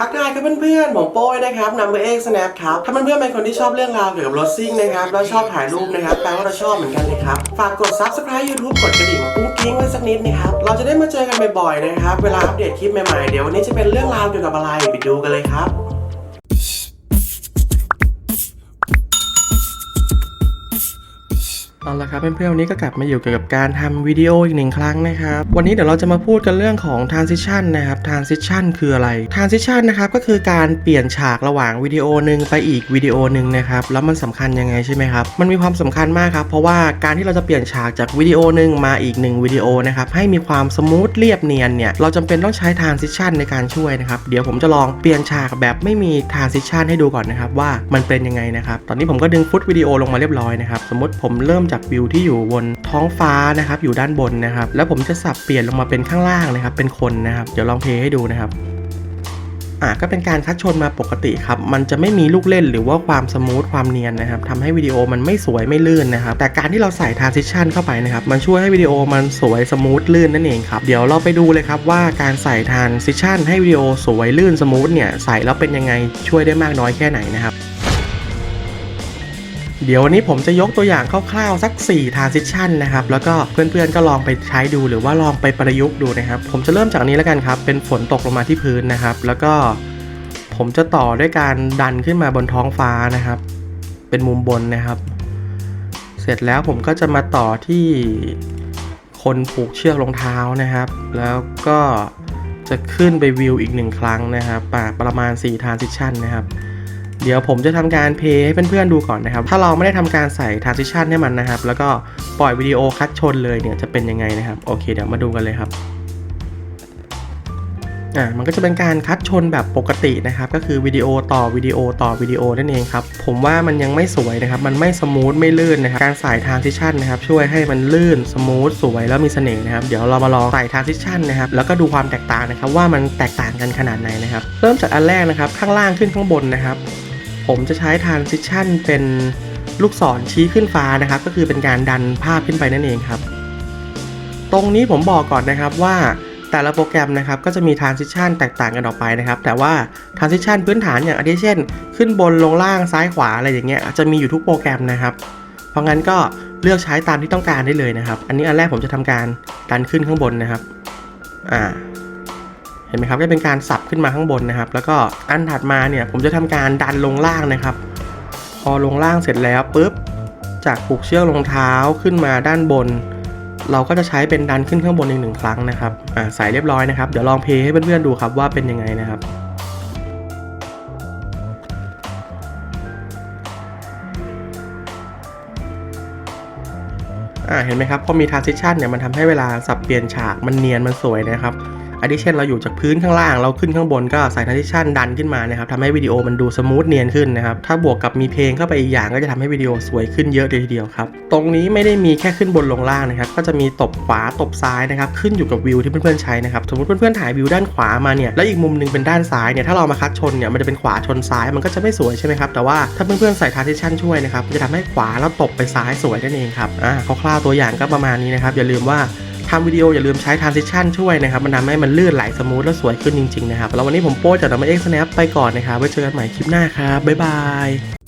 ทักทายครับเพื่อนๆผมโป้ยนะครับนัมเบอร์เอ็กซ์แนปครับ ถ้าเพื่อนๆเป็นคนที่ชอบเรื่องราวเกี่ยวกับรถซิ่งนะครับ แล้วชอบถ่ายรูปนะครับ แปลว่าเราชอบเหมือนกันเลยครับ ฝากกด subscribe YouTube กดกระดิ่งกุ้งกิ้งไว้สักนิดนะครับ เราจะได้มาเจอกันบ่อยๆนะครับ เวลาอัปเดตคลิปใหม่ๆ เดี๋ยววันนี้จะเป็นเรื่องราวเกี่ยวกับอะไร ไปดูกันเลยครับ เอาละครับเพื่อนๆวันนี้ก็กลับมาอยู่เกี่ยวกับการทำวิดีโออีกหนึ่งครั้งนะครับ วันนี้เดี๋ยวเราจะมาพูดกันเรื่องของ transition นะครับ transition คืออะไร transition นะครับก็คือการเปลี่ยนฉากระหว่างวิดีโอหนึ่งไปอีกวิดีโอหนึ่งนะครับแล้วมันสำคัญยังไงใช่ไหมครับมันมีความสำคัญมากครับเพราะว่าการที่เราจะเปลี่ยนฉากจากวิดีโอหนึ่งมาอีกหนึ่งวิดีโอนะครับให้มีความสมูทเรียบเนียนเนี่ยเราจำเป็นต้องใช้ transition ในการช่วยนะครับเดี๋ยวผมจะลองเปลี่ยนฉากแบบไม่มี transition ให้ดูก่อนนะครับว่ามันเป็นยังไงนะครับตอนนี้ผมก็ดึงฟุตวิดีโอลงมาเรียบร้อยนะครับสมมติผมเริ่มจากวิวที่อยู่บนท้องฟ้านะครับอยู่ด้านบนนะครับ แล้วผมจะสับเปลี่ยนลงมาเป็นข้างล่างนะครับ เป็นคนนะครับ เดี๋ยวลองเพลย์ให้ดูนะครับอะก็เป็นการคัดชนมาปกติครับ มันจะไม่มีลูกเล่นหรือว่าความสมูทความเนียนนะครับทำให้วิดีโอมันไม่สวยไม่ลื่นนะครับ แต่การที่เราใส่ transition เข้าไปนะครับ มันช่วยให้วิดีโอมันสวยสมูทลื่นนั่นเองครับ เดี๋ยวเราไปดูเลยครับว่าการใส่ transition ให้วิดีโอสวยลื่นสมูทเนี่ยใส่แล้วเป็นยังไงช่วยได้มากน้อยแค่ไหนนะครับ เดี๋ยววันนี้ผมจะยกตัวอย่างคร่าวๆสัก 4 transition นะครับ แล้วก็เพื่อนๆก็ลองไปใช้ดูหรือว่าลองไปประยุกต์ดูนะครับ ผมจะเริ่มจากนี้แล้วกันครับ เป็นฝนตกลงมาที่พื้นนะครับ แล้วก็ผมจะต่อด้วยการดันขึ้นมาบนท้องฟ้านะครับ เป็นมุมบนนะครับ เสร็จแล้วผมก็จะมาต่อที่คนผูกเชือกรองเท้านะครับ แล้วก็จะขึ้นไปวิวอีกหนึ่งครั้งนะครับ ประมาณ4 transition นะครับ เดี๋ยวผมจะทำการเพย์ให้เพื่อนๆดูก่อนนะครับ ถ้าเราไม่ได้ทำการใส่ transition ให้มันนะครับ แล้วก็ปล่อยวิดีโอคัดชนเลยเนี่ยจะเป็นยังไงนะครับ โอเคเดี๋ยวมาดูกันเลยครับอ่ามันก็จะเป็นการคัดชนแบบปกตินะครับ ก็คือวิดีโอต่อวิดีโอต่อวิดีโอนั่นเองครับ ผมว่ามันยังไม่สวยนะครับ มันไม่สมูทไม่ลื่นนะครับ การใส่ transition นะครับ ช่วยให้มันลื่นสมูทสวยแล้วมีเสน่ห์นะครับ เดี๋ยวเรามาลองใส่ transition นะครับ แล้วก็ดูความแตกต่างนะครับ ว่ามันแตกต่างกันขนาดไหนนะครับ เริ่มจากอันแรกนะครับ ข้างล่างขึ้นข้างบนนะครับ ผมจะใช้ transition เป็นลูกศรชี้ขึ้นฟ้านะครับ ก็คือเป็นการดันภาพขึ้นไปนั่นเองครับ ตรงนี้ผมบอกก่อนนะครับว่าแต่ละโปรแกรมนะครับก็จะมี transition แตกต่างกันออกไปนะครับ แต่ว่า transition พื้นฐานอย่างอาทิเช่น ขึ้นบนลงล่างซ้ายขวาอะไรอย่างเงี้ยจะมีอยู่ทุกโปรแกรมนะครับ เพราะงั้นก็เลือกใช้ตามที่ต้องการได้เลยนะครับ อันนี้อันแรกผมจะทำการดันขึ้นข้างบนนะครับ อ่า ห็นไหมครับก็เป็นการสับขึ้นมาข้างบนนะครับ แล้วก็อันถัดมาเนี่ยผมจะทำการดันลงล่างนะครับ พอลงล่างเสร็จแล้วปุ๊บจากผูกเชือกรองเท้าขึ้นมาด้านบน เราก็จะใช้เป็นดันขึ้นข้างบนอีกหนึ่งครั้งนะครับอ่าใส่เรียบร้อยนะครับเดี๋ยวลองเพย์ให้เพื่อนๆดูครับว่าเป็นยังไงนะครับอ่าเห็นไหมครับพอมี transition เนี่ยมันทำให้เวลาสับเปลี่ยนฉากมันเนียนมันสวยนะครับ อันนี้เช่นเราอยู่จากพื้นข้างล่าง เราขึ้นข้างบนก็ใส่ transition ดันขึ้นมานะครับทำให้วิดีโอมันดูสมูทเนียนขึ้นนะครับ ถ้าบวกกับมีเพลงเข้าไปอีกอย่างก็จะทำให้วิดีโอสวยขึ้นเยอะเลยทีเดียวครับ ตรงนี้ไม่ได้มีแค่ขึ้นบนลงล่างนะครับ ก็จะมีตบขวาตบซ้ายนะครับ ขึ้นอยู่กับวิวที่เพื่อนๆใช้นะครับ สมมติเพื่อนๆถ่ายวิวด้านขวามาเนี่ย แล้วอีกมุมหนึงเป็นด้านซ้ายเนี่ย ถ้าเรามาคัดชนเนี่ย มันจะเป็นขวาชนซ้าย มันก็จะไม่สวยใช่ไหมครับ แต่ว่าถ้าเพื่อนๆใส่ transition ช่วยนะครับ จะทำให้ขวาแล้วตบไปซ้ายสวยนั่นเองครับ อ่าคร่าวๆตัวอย่างก็ประมาณนี้นะครับ อย่าลืมว่าำวิดีโออย่าลืมใช้ transition ช่วยนะครับ มันทำให้มันลื่นไหลสมูทและสวยขึ้นจริงๆนะครับ แล้ววันนี้ผมโป้จากดัมเบิลเอ็กซ์แนปไปก่อนนะครับ ไว้เจอกันใหม่คลิปหน้าครับ บ๊ายบาย